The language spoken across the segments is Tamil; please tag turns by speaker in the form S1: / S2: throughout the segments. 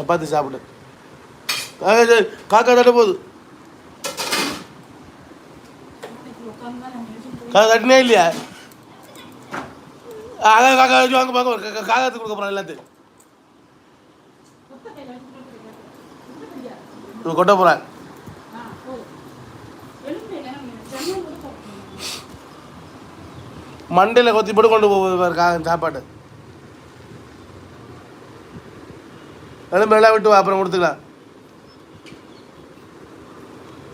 S1: சப்பாத்தி சாப்பிடு. காக்கா தட்ட போகுது காக்கா தட்டினே இல்லையா? அதான் காக்கா வச்சு வாங்க பார்க்க காக்காத்துக்கு கொடுக்க போகிறேன் எல்லாத்தையும். இப்போ கொட்ட போகிறேன் மண்டையில் கொத்தி போட்டு கொண்டு போகுது பாரு கா சாப்பாடு. எலும்பு எல்லாம் விட்டு வா அப்புறம் கொடுத்துக்கலாம்.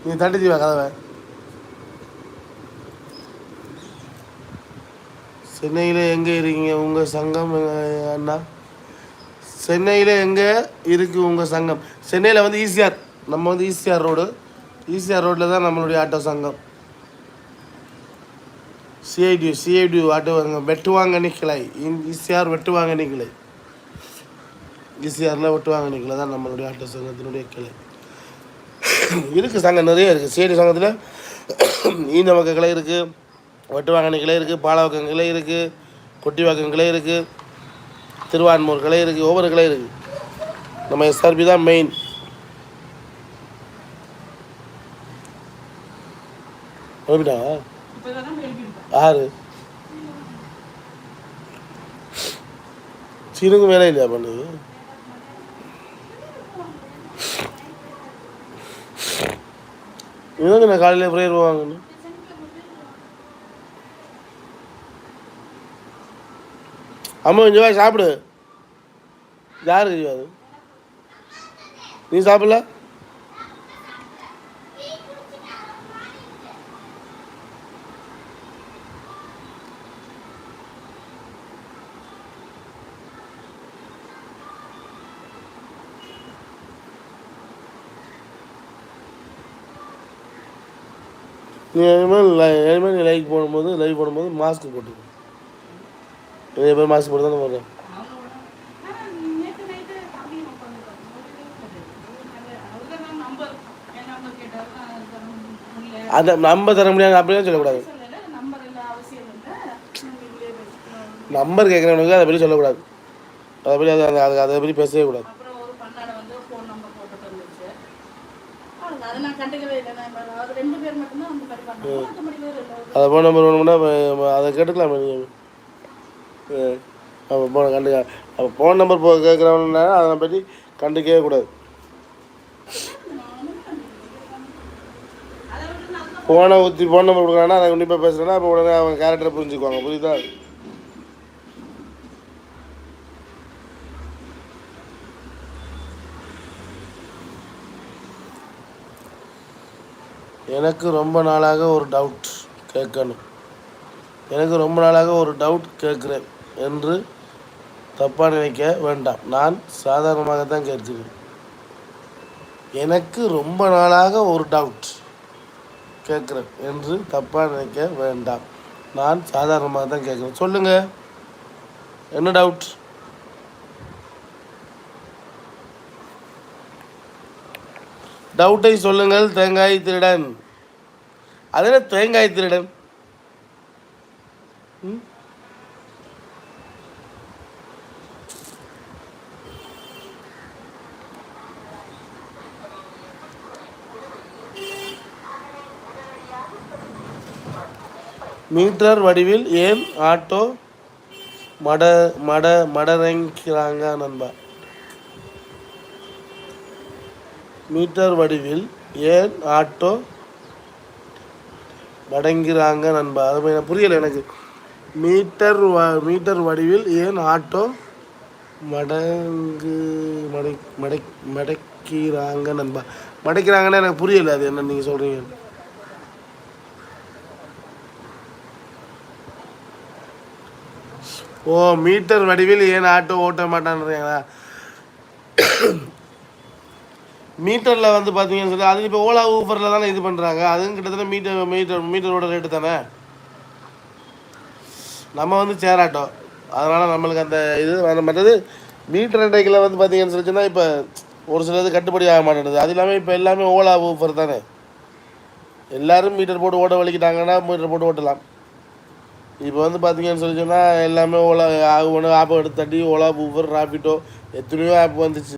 S1: நீ தட்டி தீவா கதவை. சென்னையில் எங்கே இருக்கீங்க? உங்கள் சங்கம் அண்ணா? சென்னையில் எங்கே இருக்குது உங்கள் சங்கம்? சென்னையில் வந்து ஈசிஆர் நம்ம வந்து ஈசிஆர் ரோடு. ஈசிஆர் ரோட்டில் தான் நம்மளுடைய ஆட்டோ சங்கம். சிஐடியூ சிஐடி ஆட்டோ வாங்க வெட்டுவாங்கனி கிளை ஈசிஆர் வெட்டுவாங்கனி கிளை ஈசிஆரில் ஒட்டுவாங்க. நிற்கல தான் நம்மளுடைய ஆட்ட சங்கத்தினுடைய கிளை. இருக்குது சங்கம் நிறைய இருக்குது சிஐடி சங்கத்தில் ஈந்தவக்க கிளை இருக்குது ஒட்டுவாங்கனி கிளை இருக்குது பாலவக்கம் கிளை இருக்குது கொட்டிவாக்கம் கிளை இருக்குது திருவான்மூர் கிளை இருக்குது ஒவ்வொரு கிளை இருக்குது நம்ம எஸ்ஆர்பி தான் மெயின் எழுப்பிட்டா ஆறு. சீனுக்கு வேலை இல்லையா பண்ணு? இவங்க நான் காலையில் ப்ரேயர் போவாங்கன்னு அம்மா கொஞ்சம் வா சாப்பிடு. யாருக்கு தெரியாது நீ சாப்பிடல? இனிமேல் இனிமேல் நீ லைக் போடும்போது லைவ் போடும்போது மாஸ்க் போட்டுக்கணும் நிறைய பேர் மாஸ்க் போட்டு தானே போடுறேன் அந்த நம்ப தர முடியாது அப்படியே சொல்லக்கூடாது. நம்பர் கேட்குறவனுக்கு அதை பற்றி சொல்லக்கூடாது. அதை பற்றி அதை அதை அதை பற்றி பேசவே கூடாது
S2: அப்புறம் ஒரு பண்ணாட வந்து ஃபோன் நம்பர் போட்டுட்டு இருந்துச்சு அவ்வளவுதான். அதை நான் கண்டுக்கவே இல்லை நான் அது ரெண்டு பேர் மட்டும்தான் அந்த மாதிரி பண்ணாங்க மற்றபடி வேறு இல்லை
S1: அதை ஃபோன் நம்பர் வேணும்னா அதை கேட்டுக்கலாமே நீங்கள் அவன் ஃபோனை கண்டுக்க அவன் ஃபோன் நம்பர் போ கேட்குறவனா அதை பற்றி கண்டுக்கவே கூடாது. ஃபோனை ஊற்றி ஃபோன் நம்பர் கொடுக்குறான்னா அதை கண்டிப்பாக பேசுகிறேன்னா அப்போ உடனே அவன் கேரக்டரை புரிஞ்சுக்குவாங்க. புரியுதா? எனக்கு ரொம்ப நாளாக ஒரு டவுட் கேட்கணும். எனக்கு ரொம்ப நாளாக ஒரு டவுட் கேட்குறேன் என்று தப்பாக நினைக்க வேண்டாம். நான் சாதாரணமாக தான் கேட்கிறேன். எனக்கு ரொம்ப நாளாக ஒரு டவுட் கேட்குறேன் என்று தப்பாக நினைக்க வேண்டாம். நான் சாதாரணமாக தான் கேட்குறேன். சொல்லுங்கள் என்ன டவுட் டவுட்டை சொல்லுங்கள் தேங்காய் திருடன். அது என்ன தேங்காய் திருடன்? ம்? மீட்டர் வடிவில் ஏன் ஆட்டோ மட மட மடரங்கிறாங்க நண்பா? மீட்டர் வடிவில் ஏன் ஆட்டோ மடங்கிறாங்க நண்பா? அது எனக்கு புரியலை எனக்கு. மீட்டர் வ மீட்டர் வடிவில் ஏன் ஆட்டோ மடங்கு மடை மடை மடக்கிறாங்க நண்பா? மடைக்கிறாங்கன்னு எனக்கு புரியலை அது என்ன நீங்கள் சொல்கிறீங்க ஓ மீட்டர் வடிவில் ஏன் ஆட்டோ ஓட்ட மாட்டான்றீங்களா? மீட்டரில் வந்து பார்த்தீங்கன்னு சொல்லி அது இப்போ ஓலா ஊபரில் தானே இது பண்ணுறாங்க அதுவும் கிட்டத்தட்ட மீட்டர் மீட்டர் மீட்டரோட ரேட்டு தானே? நம்ம வந்து சேராட்டோம். அதனால் நம்மளுக்கு அந்த இது மற்றது மீட்டர் அண்டைக்கில் வந்து பார்த்தீங்கன்னு சொல்லிச்சுன்னா இப்போ ஒரு சிலது கட்டுப்படி ஆக மாட்டேங்குது. அது இல்லாமல் இப்போ எல்லாமே ஓலா ஊஃபர் தானே? எல்லாரும் மீட்டர் போட்டு ஓட்ட வலிக்கிட்டாங்கன்னா மீட்டர் போட்டு ஓட்டலாம். இப்போ வந்து பார்த்தீங்கன்னு சொல்லி சொன்னால் எல்லாமே ஓலா ஒன்று ஆப் எடுத்து தட்டி ஓலா ஊஃபர் ராபிட்டோ எத்தனையோ ஆப் வந்துச்சு.